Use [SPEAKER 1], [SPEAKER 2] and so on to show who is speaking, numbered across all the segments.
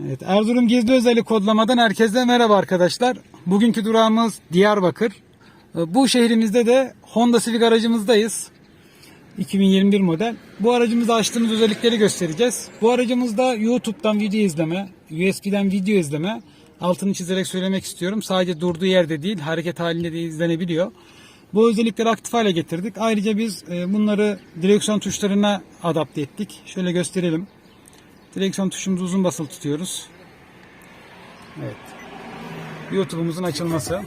[SPEAKER 1] Evet, Erzurum Gizli Özellik kodlamadan herkese merhaba arkadaşlar. Bugünkü durağımız Diyarbakır. Ee, Bu şehrimizde de Honda Civic aracımızdayız. 2021 model. Bu aracımızda açtığımız özellikleri göstereceğiz. Bu aracımızda YouTube'dan video izleme, USB'den video izleme. Altını çizerek söylemek istiyorum. Sadece durduğu yerde değil, hareket halinde de izlenebiliyor. Bu özellikleri aktif hale getirdik. Ayrıca biz e, bunları direksiyon tuşlarına adapte ettik. Şöyle gösterelim. Direksiyon tuşumuzu uzun basılı tutuyoruz. Evet. YouTube'umuzun açılması.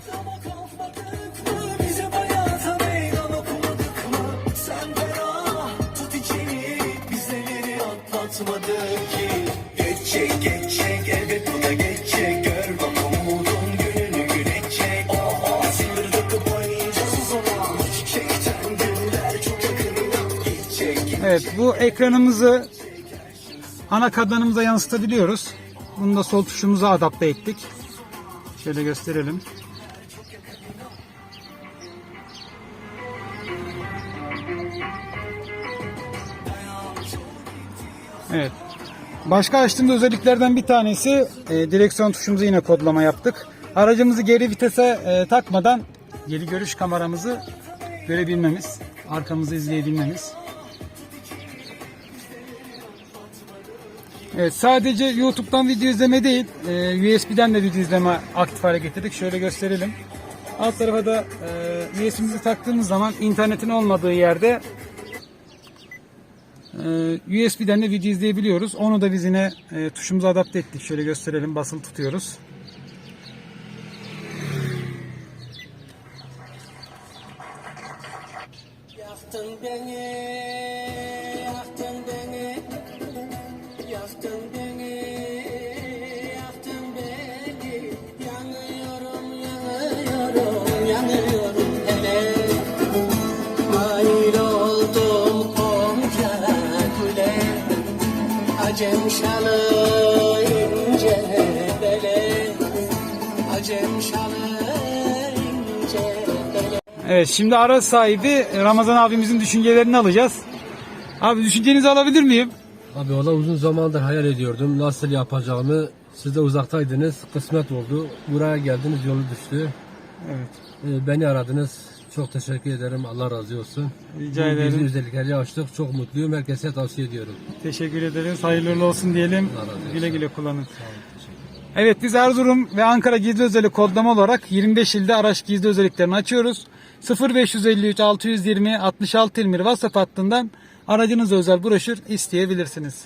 [SPEAKER 1] Evet bu ekranımızı ana kadranımıza yansıtabiliyoruz. Bunu da sol tuşumuza adapte ettik. Şöyle gösterelim. Evet. Başka açtığımız özelliklerden bir tanesi e, direksiyon tuşumuzu yine kodlama yaptık. Aracımızı geri vitese e, takmadan geri görüş kameramızı görebilmemiz, arkamızı izleyebilmemiz. Evet, sadece YouTube'dan video izleme değil, e, USB'den de video izleme aktif hale getirdik. Şöyle gösterelim. Alt tarafa da e, USB'mizi taktığımız zaman internetin olmadığı yerde e, USB'den de video izleyebiliyoruz. Onu da biz yine e, tuşumuza adapte ettik. Şöyle gösterelim. Basılı tutuyoruz.
[SPEAKER 2] Yaktın beni, acem şalı ince bele, acem şalı ince bele.
[SPEAKER 1] Evet, şimdi araç sahibi Ramazan abimizin düşüncelerini alacağız. Abi düşüncenizi alabilir miyim?
[SPEAKER 3] Abi valla uzun zamandır hayal ediyordum nasıl yapacağımı. Siz de uzaktaydınız, kısmet oldu. Buraya geldiniz, yolu düştü.
[SPEAKER 1] Evet.
[SPEAKER 3] Ee, beni aradınız. Çok teşekkür ederim. Allah razı olsun.
[SPEAKER 1] Rica ederim.
[SPEAKER 3] Gizli özellikleri açtık. Çok mutluyum. Herkese tavsiye ediyorum.
[SPEAKER 1] Teşekkür ederiz. Hayırlı uğurlu olsun diyelim.
[SPEAKER 3] Allah razı olsun.
[SPEAKER 1] Güle güle kullanın. Evet biz Erzurum ve Ankara gizli özellik kodlama olarak 25 ilde araç gizli özelliklerini açıyoruz. 0553 620 66 20 WhatsApp hattından aracınıza özel broşür isteyebilirsiniz.